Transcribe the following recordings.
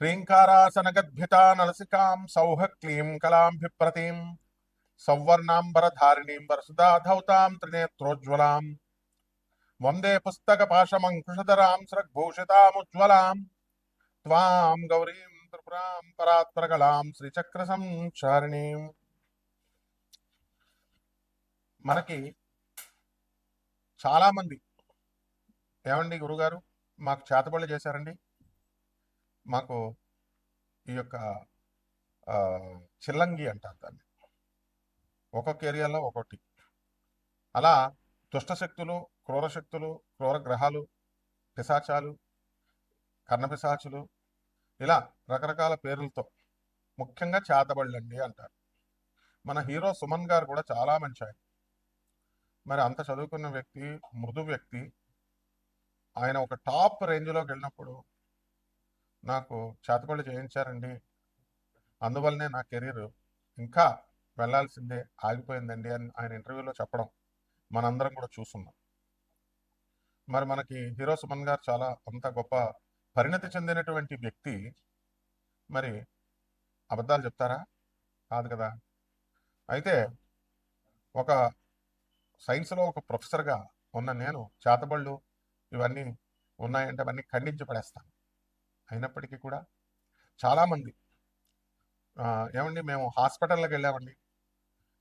హ్రీంకారాసనగద్భితా నలసికాం సౌహ క్లీం కళాంభిప్రతీం సౌవర్ణాంబరధారిణీం వరసుధాధౌతాం త్రినేత్రోజ్వలాం వందే పుస్తక పాశమంకుశధరాం స్రగ్భూషితాముజ్వలాం త్వాం గౌరీం త్రిపురాం పరాత్పరకలాం శ్రీచక్ర సంచారిణీం మనకి చాలామంది ఏమండి గురుగారు? మాకు చేతబడులు చేశారండి? మాకు ఈ యొక్క చిల్లంగి అంటారు దాన్ని. ఒక్కొక్క ఏరియాలో ఒక్కొక్కటి అలా దుష్ట శక్తులు క్రూర శక్తులు క్రూర గ్రహాలు పిశాచాలు కర్ణపిశాచులు ఇలా రకరకాల పేర్లతో ముఖ్యంగా చేతబళ్ళండి అంటారు. మన హీరో సుమన్ గారు కూడా చాలా మంచి ఆయన. మరి అంత చదువుకున్న వ్యక్తి మృదు వ్యక్తి ఆయన ఒక టాప్ రేంజ్లోకి వెళ్ళినప్పుడు నాకు చేతబడి చేయించారండి. అందువల్లనే నా కెరీర్ ఇంకా వెళ్ళాల్సిందే ఆగిపోయిందండి అని ఆయన ఇంటర్వ్యూలో చెప్పడం మనందరం కూడా చూస్తున్నాం మరి మనకి హీరో సుమన్ గారు చాలా అంత గొప్ప పరిణతి చెందినటువంటి వ్యక్తి. మరి అబద్ధాలు చెప్తారా? కాదు కదా. అయితే ఒక సైన్స్లో ఒక ప్రొఫెసర్గా ఉన్న నేను చేతబళ్ళు ఇవన్నీ ఉన్నాయంటే అవన్నీ ఖండించి పడేస్తాను. అయినప్పటికీ కూడా చాలామంది ఏమండి మేము హాస్పిటల్లోకి వెళ్ళామండి.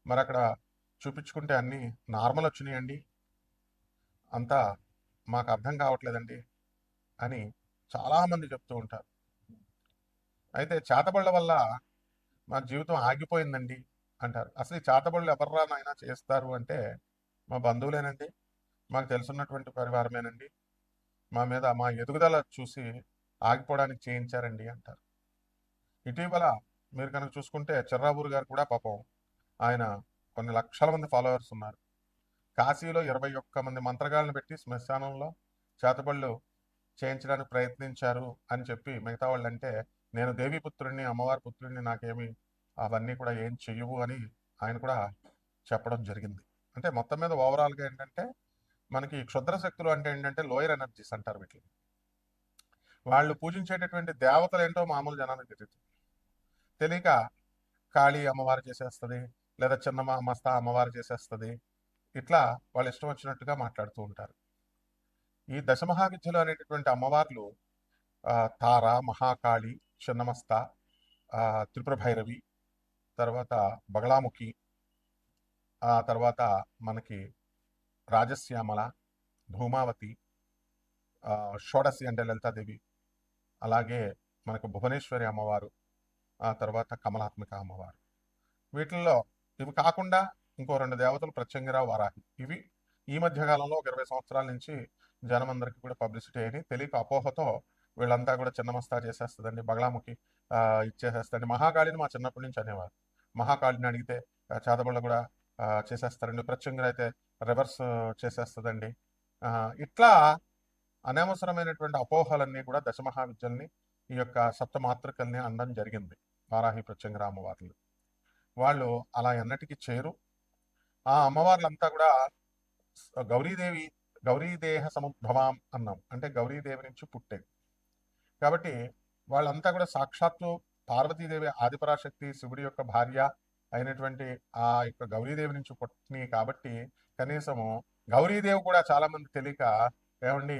మరి అక్కడ చూపించుకుంటే అన్నీ నార్మల్ వచ్చినాయండి. అంతా మాకు అర్థం కావట్లేదండి అని చాలామంది చెప్తూ ఉంటారు. అయితే చేతబళ్ళ వల్ల మా జీవితం ఆగిపోయిందండి అంటారు. అసలు ఈ చేతబళ్ళు ఎవర్రా నాయనా చేస్తారు అంటే మా బంధువులేనండి మాకు తెలుసున్నటువంటి పరివారమేనండి. మా మీద మా ఎదుగుదల చూసి ఆగిపోవడానికి చేయించారండి అంటారు. ఇటీవల మీరు కనుక చూసుకుంటే చిర్రాబూరు గారు కూడా పాపం ఆయన కొన్ని లక్షల మంది ఫాలోవర్స్ ఉన్నారు. కాశీలో ఇరవై ఒక్క మంది మంత్రగాళ్ళని పెట్టి శ్మశానంలో చేతబళ్ళు చేయించడానికి ప్రయత్నించారు అని చెప్పి మిగతా వాళ్ళు అంటే నేను దేవీపుత్రుడిని అమ్మవారి పుత్రుడిని నాకేమి అవన్నీ కూడా ఏం చెయ్యవు అని ఆయన కూడా చెప్పడం జరిగింది. అంటే మొత్తం మీద ఓవరాల్గా ఏంటంటే మనకి క్షుద్ర శక్తులు అంటే ఏంటంటే లోయర్ ఎనర్జీస్ అంటారు వీటిని. వాళ్ళు పూజించేటటువంటి దేవతలు ఏంటో మామూలు జనానికి తెలియదు తెలియక కాళీ అమ్మవారు చేసేస్తుంది లేదా చిన్న మస్తా అమ్మవారు చేసేస్తుంది ఇట్లా వాళ్ళు ఇష్టం వచ్చినట్టుగా మాట్లాడుతూ ఉంటారు. ఈ దశమహావిద్యలు అనేటటువంటి అమ్మవార్లు తార మహాకాళి చిన్నమస్త త్రిప్రభైరవి తర్వాత బగళాముఖి ఆ తర్వాత మనకి రాజశ్యామల ధూమావతి షోడశి షోడసి అంటే లలితాదేవి అలాగే మనకు భువనేశ్వరి అమ్మవారు ఆ తర్వాత కమలాత్మిక అమ్మవారు. వీటిల్లో ఇవి కాకుండా ఇంకో రెండు దేవతలు ప్రత్యంగిరావు వారాహి. ఇవి ఈ మధ్య కాలంలో ఒక ఇరవై సంవత్సరాల నుంచి జనమందరికి కూడా పబ్లిసిటీ అయ్యి తెలియక అపోహతో వీళ్ళంతా కూడా చిన్నమస్తా చేసేస్తుందండి. బగలాముఖి ఆ, ఇచ్చేసేస్తండి మహాకాళిని మా చిన్నప్పటి నుంచి అనేవారు. మహాకాళిని అడిగితే చేతబళ్ళు కూడా చేసేస్తారండి. ప్రత్యంగిర అయితే రివర్స్ చేసేస్తుందండి. ఇట్లా అనవసరమైనటువంటి అపోహలన్నీ కూడా దశమహావిద్యల్ని ఈ యొక్క సప్తమాతృకల్ని అనడం జరిగింది. వారాహి ప్రత్యంగిర అమ్మవార్లు వాళ్ళు అలా ఎన్నటికీ చేరు ఆ అమ్మవార్లంతా కూడా గౌరీదేవి గౌరీదేహ సముద్భవాం అన్నాం. అంటే గౌరీదేవి నుంచి పుట్టేది కాబట్టి వాళ్ళంతా కూడా సాక్షాత్తు పార్వతీదేవి ఆదిపరాశక్తి శివుడి యొక్క భార్య అయినటువంటి ఆ యొక్క గౌరీదేవి నుంచి పుట్టినాయి కాబట్టి కనీసము గౌరీదేవి కూడా చాలా మంది తెలియక ఏమండి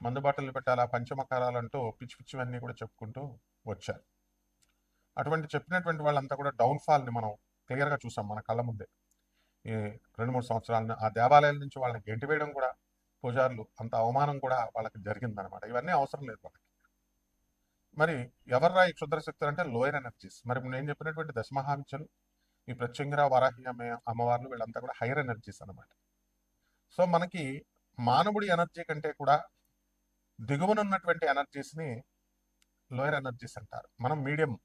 మందు బాటలు పెట్టాలా పంచమకారాలు అంటూ పిచ్చి పిచ్చివన్నీ కూడా చెప్పుకుంటూ వచ్చారు. అటువంటి చెప్పినటువంటి వాళ్ళంతా కూడా డౌన్ఫాల్ని మనం క్లియర్గా చూసాం మన కళ్ళ ముందే. ఈ రెండు మూడు సంవత్సరాలను ఆ దేవాలయాల నుంచి వాళ్ళని గెంటి వేయడం కూడా పూజారులు అంత అవమానం కూడా వాళ్ళకి జరిగిందనమాట ఇవన్నీ అవసరం లేదు వాళ్ళకి. మరి ఎవర్రా ఈ క్షుద్రశక్తులు అంటే లోయర్ ఎనర్జీస్. మరి నేను చెప్పినటువంటి దశమహాంశలు ఈ ప్రత్యంగిర వరాహి అమ్మవార్లు వీళ్ళంతా కూడా హైయర్ ఎనర్జీస్ అన్నమాట. సో మనకి మానవుడి ఎనర్జీ కంటే కూడా దిగువన ఉన్నటువంటి ఎనర్జీస్ని లోయర్ ఎనర్జీస్ అంటారు. మనం మీడియం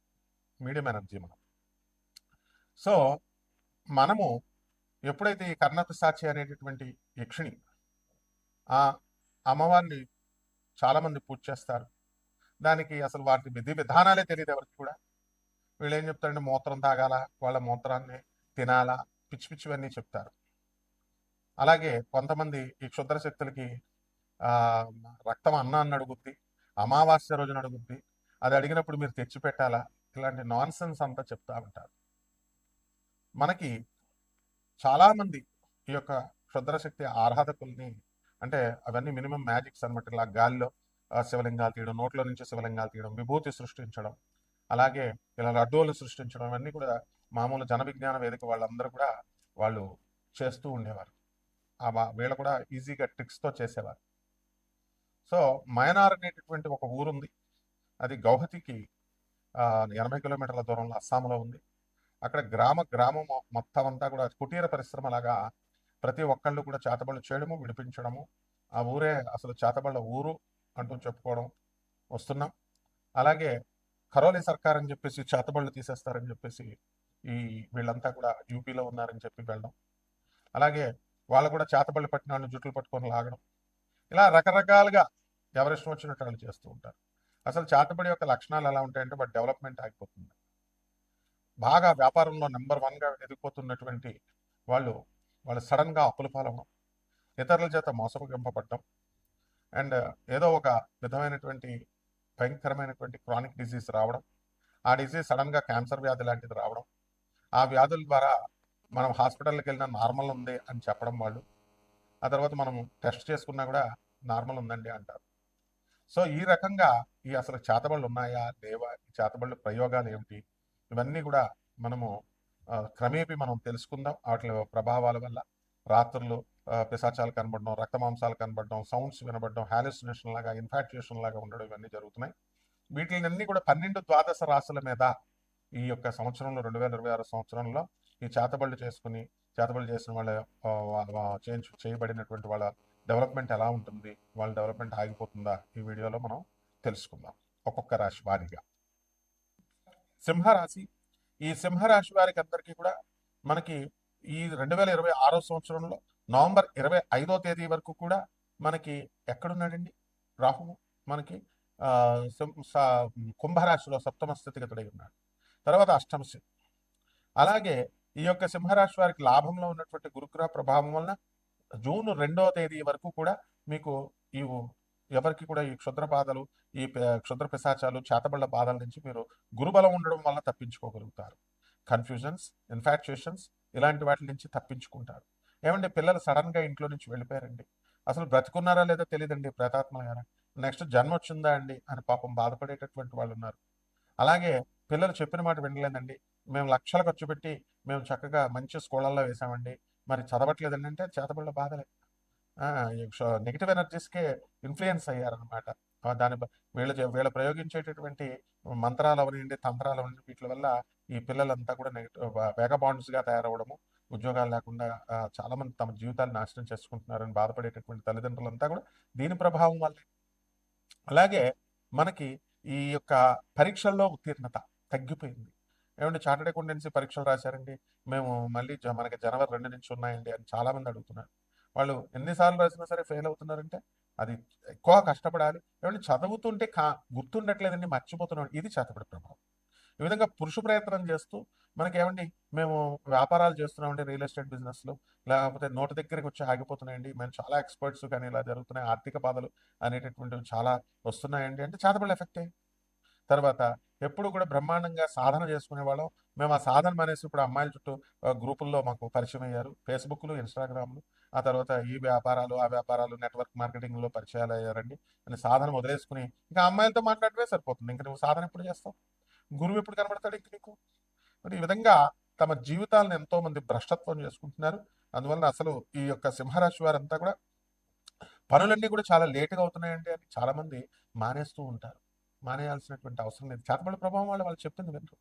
మీడియం ఎనర్జీ మనం. సో మనము ఎప్పుడైతే ఈ కర్ణపిశాచి అనేటటువంటి యక్షిణి ఆ అమ్మవారిని చాలామంది పూజ చేస్తారు. దానికి అసలు వాటి విధి విధానాలే తెలియదు ఎవరికి కూడా. వీళ్ళు ఏం చెప్తారంటే మూత్రం తాగాల? వాళ్ళ మూత్రాన్ని తినాలా? పిచ్చి పిచ్చివన్నీ చెప్తారు. అలాగే కొంతమంది ఈ క్షుద్ర శక్తులకి రక్తం అన్నాన్ని అడుగుద్ది అమావాస్య రోజున అడుగుద్ది అది అడిగినప్పుడు మీరు తెచ్చి పెట్టాలా? ఇలాంటి నాన్ సెన్స్ అంతా చెప్తా ఉంటారు. మనకి చాలామంది ఈ యొక్క క్షుద్రశక్తి ఆరాధకుల్ని అంటే అవన్నీ మినిమం మ్యాజిక్స్ అనమాట ఇలా గాల్లో శివలింగాలు తీయడం నోట్లో నుంచి శివలింగాలు తీయడం విభూతి సృష్టించడం అలాగే ఇలా లడ్డూలు సృష్టించడం ఇవన్నీ కూడా మామూలు జన విజ్ఞాన వేదిక వాళ్ళందరూ కూడా వాళ్ళు చేస్తూ ఉండేవారు. వీళ్ళు కూడా ఈజీగా ట్రిక్స్తో చేసేవారు. సో మయనార్ అనేటటువంటి ఒక ఊరుంది. అది గౌహతికి ఎనభై కిలోమీటర్ల దూరంలో అస్సాంలో ఉంది. అక్కడ గ్రామ గ్రామం మొత్తం అంతా కూడా కుటీర పరిశ్రమ లాగా ప్రతి ఒక్కళ్ళు కూడా చేతబళ్ళు చేయడము విడిపించడము. ఆ ఊరే అసలు చేతబళ్ళ ఊరు అంటూ చెప్పుకోవడం వస్తున్నాం. అలాగే కరోలి సర్కార్ అని చెప్పేసి చేతబళ్ళు తీసేస్తారని చెప్పేసి ఈ వీళ్ళంతా కూడా యూపీలో ఉన్నారని చెప్పి వెళ్ళడం. అలాగే వాళ్ళు కూడా చేతబళ్ళు పట్టిన వాళ్ళు జుట్లు పట్టుకొని లాగడం. ఇలా రకరకాలుగా ఎవరిష్టం వచ్చినట్టు వాళ్ళు చేస్తూ ఉంటారు. అసలు చాటబడి యొక్క లక్షణాలు ఎలా ఉంటాయంటే వాటి డెవలప్మెంట్ ఆగిపోతుంది. బాగా వ్యాపారంలో నెంబర్ వన్గా ఎదిగిపోతున్నటువంటి వాళ్ళు వాళ్ళు సడన్గా అప్పుల పాలవడం ఇతరుల చేత మోసగింపబడడం అండ్ ఏదో ఒక విధమైనటువంటి భయంకరమైనటువంటి క్రానిక్ డిసీజ్ రావడం ఆ డిసీజ్ సడన్గా క్యాన్సర్ వ్యాధి లాంటిది రావడం ఆ వ్యాధుల ద్వారా మనం హాస్పిటల్కి వెళ్ళినా నార్మల్ ఉంది అని చెప్పడం వాళ్ళు ఆ తర్వాత మనం టెస్ట్ చేసుకున్నా కూడా నార్మల్ ఉందండి అంటారు. సో ఈ రకంగా ఈ అసలు చేతబళ్ళు ఉన్నాయా? లేవా? ఈ చేతబళ్ళు ప్రయోగాలు ఏమిటి? ఇవన్నీ కూడా మనము క్రమేపీ మనం తెలుసుకుందాం. వాటి ప్రభావాల వల్ల రాత్రులు పిశాచాలు కనబడడం రక్త మాంసాలు కనబడడం సౌండ్స్ వినబడడం హాలిసినేషన్ లాగా ఇన్ఫాక్చుయేషన్ లాగా ఉండడం ఇవన్నీ జరుగుతున్నాయి. వీటిని కూడా పన్నెండు ద్వాదశ రాసుల మీద ఈ యొక్క సంవత్సరంలో రెండు వేల ఇరవై ఆరు సంవత్సరంలో ఈ చేతబళ్ళు చేసుకుని చేతబళ్ళు చేసిన వాళ్ళ చేంజ్ చేయించు చేయబడినటువంటి వాళ్ళ డెవలప్మెంట్ ఎలా ఉంటుంది వాళ్ళ డెవలప్మెంట్ ఆగిపోతుందా ఈ వీడియోలో మనం తెలుసుకుందాం. ఒక్కొక్క రాశి వారిగా. సింహరాశి. ఈ సింహరాశి వారికి అందరికీ కూడా మనకి ఈ రెండు వేల ఇరవై ఆరో సంవత్సరంలో నవంబర్ ఇరవై ఐదో తేదీ వరకు కూడా మనకి ఎక్కడున్నాడండి? రాహువు మనకి కుంభరాశిలో సప్తమ స్థితిగతుడై ఉన్నాడు. తర్వాత అష్టమ అలాగే ఈ యొక్క సింహరాశి వారికి లాభంలో ఉన్నటువంటి గురుగ్రహ ప్రభావం వలన జూన్ రెండవ తేదీ వరకు కూడా మీకు ఈ ఎవరికి కూడా ఈ క్షుద్ర బాధలు ఈ క్షుద్ర పిశాచాలు చేతబళ్ళ బాధల నుంచి మీరు గురుబలం ఉండడం వల్ల తప్పించుకోగలుగుతారు. కన్ఫ్యూజన్స్ ఇన్ఫాక్చుయేషన్స్ ఇలాంటి వాటి నుంచి తప్పించుకుంటారు. ఏమంటే పిల్లలు సడన్గా ఇంట్లో నుంచి వెళ్ళిపోయారండి. అసలు బ్రతుకున్నారా లేదా తెలియదండి ప్రేతాత్మగారా నెక్స్ట్ జన్మ వచ్చిందా అండి? అని పాపం బాధపడేటటువంటి వాళ్ళు ఉన్నారు అలాగే పిల్లలు చెప్పిన మాట వినలేదండి. మేము లక్షలు ఖర్చు పెట్టి మేము చక్కగా మంచి స్కూళ్ళల్లో వేసామండి. మరి చదవట్లేదండి అంటే చేతబళ్ళ బాధలే. నెగిటివ్ ఎనర్జీస్కే ఇన్ఫ్లుయెన్స్ అయ్యారనమాట దాని బ- వీళ్ళు వీళ్ళు ప్రయోగించేటటువంటి మంత్రాలు అవనండి తంత్రాలు అవనండి వీటి వల్ల ఈ పిల్లలంతా కూడా నెగిటివ్ వేగ తయారవడము ఉద్యోగాలు లేకుండా చాలామంది తమ జీవితాలు నాశనం చేసుకుంటున్నారని బాధపడేటటువంటి తల్లిదండ్రులంతా కూడా దీని ప్రభావం వల్లే. అలాగే మనకి ఈ యొక్క పరీక్షల్లో ఉత్తీర్ణత తగ్గిపోయింది. ఏమంటే చార్టెడ్ అకౌంటెన్సీ పరీక్షలు రాశారండి? మేము మళ్ళీ జ- మనకి జనవరి రెండు నుంచి ఉన్నాయండి అని చాలామంది అడుగుతున్నారు. వాళ్ళు ఎన్నిసార్లు రాసినా సరే ఫెయిల్ అవుతున్నారంటే? అది ఎక్కువ కష్టపడాలి. ఏమంటే చదువుతుంటే కా గుర్తుండట్లేదండి మర్చిపోతున్నాం. ఇది చేతపడి ప్రభావం. ఈ విధంగా పురుష ప్రయత్నం చేస్తూ మనకి ఏమండి మేము వ్యాపారాలు చేస్తున్నామండి రియల్ ఎస్టేట్ బిజినెస్లో. లేకపోతే నోటి దగ్గరికి వచ్చి ఆగిపోతున్నాయండి. మేము చాలా ఎక్స్పర్ట్స్ కానీ ఇలా జరుగుతున్నాయి. ఆర్థిక బాధలు అనేటటువంటివి చాలా వస్తున్నాయండి. అంటే చేతపడి ఎఫెక్టే. తర్వాత ఎప్పుడు కూడా బ్రహ్మాండంగా సాధన చేసుకునే వాళ్ళం. మేము ఆ సాధన మానేసి ఇప్పుడు అమ్మాయిల చుట్టూ గ్రూపుల్లో మాకు పరిచయం అయ్యారు. ఫేస్బుక్లు ఇన్స్టాగ్రామ్లు ఆ తర్వాత ఈ వ్యాపారాలు ఆ వ్యాపారాలు నెట్వర్క్ మార్కెటింగ్లో పరిచయాలు అయ్యారండి. అని సాధన వదిలేసుకుని ఇంకా అమ్మాయిలతో మాట్లాడితే సరిపోతుంది. ఇంకా నువ్వు సాధన ఎప్పుడు చేస్తావు? గురువు ఎప్పుడు కనబడతాడు ఇంక నీకు? మరి ఈ విధంగా తమ జీవితాలను ఎంతో మంది భ్రష్టత్వం చేసుకుంటున్నారు. అందువలన అసలు ఈ యొక్క సింహరాశి వారంతా కూడా పనులన్నీ కూడా చాలా లేటుగా అవుతున్నాయండి అని చాలామంది మానేస్తూ ఉంటారు. మానేయాల్సినటువంటి అవసరం లేదు. చేతబడి ప్రభావం వాళ్ళు వాళ్ళు చెప్పింది వినరు.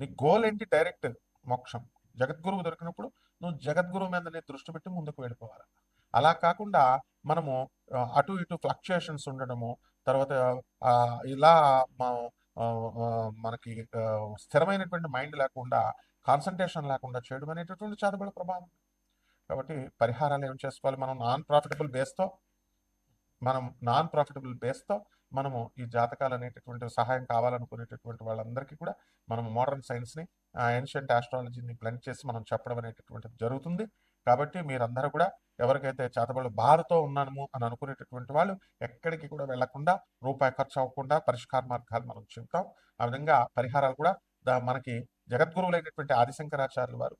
నీ గోల్ ఏంటి? డైరెక్ట్ మోక్షం. జగద్గురువు దొరికినప్పుడు నువ్వు జగద్గురువు మీద నీ దృష్టి పెట్టి ముందుకు వెళ్ళిపోవాలి. అలా కాకుండా మనము అటు ఇటు ఫ్లక్చుయేషన్స్ ఉండడము తర్వాత ఇలా మనకి స్థిరమైనటువంటి మైండ్ లేకుండా కాన్సన్ట్రేషన్ లేకుండా చేయడం అనేటటువంటి చేతబడి ప్రభావం. కాబట్టి పరిహారాలు ఏం చేసుకోవాలి? మనం నాన్ ప్రాఫిటబుల్ బేస్తో మనం నాన్ ప్రాఫిటబుల్ బేస్తో మనము ఈ జాతకాలు అనేటటువంటి సహాయం కావాలనుకునేటటువంటి వాళ్ళందరికీ కూడా మనం మోడర్న్ సైన్స్ని ఏన్షియంట్ ఆస్ట్రాలజీని బ్లెండ్ చేసి మనం చెప్పడం అనేటటువంటిది జరుగుతుంది. కాబట్టి మీరందరూ కూడా ఎవరికైతే చేతబడు బాధతో ఉన్నాము అని అనుకునేటటువంటి వాళ్ళు ఎక్కడికి కూడా వెళ్ళకుండా రూపాయి ఖర్చు అవ్వకుండా పరిష్కార మార్గాలు మనం చెబుతాం. ఆ విధంగా పరిహారాలు కూడా దా- మనకి జగద్గురువులైనటువంటి ఆదిశంకరాచార్యులు వారు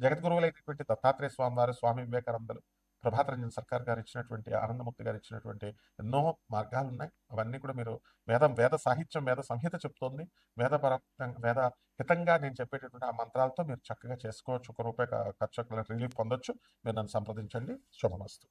జగద్గురువులైనటువంటి దత్తాత్రేయ స్వామి వారు స్వామి వివేకానందలు ప్రభాత రంజన్ సర్కార్ గారు ఇచ్చినటువంటి ఆనందమూర్తి గారు ఇచ్చినటువంటి ఎన్నో మార్గాలు ఉన్నాయి అవన్నీ కూడా మీరు వేదం వేద సాహిత్యం వేద సంహిత చెప్తోంది. వేదపర వేద హితంగా నేను చెప్పేటటువంటి ఆ మంత్రాలతో మీరు చక్కగా చేసుకోవచ్చు. ఒక రూపాయి ఖర్చు రిలీఫ్ పొందొచ్చు. మీరు నన్ను సంప్రదించండి. శుభమస్తు.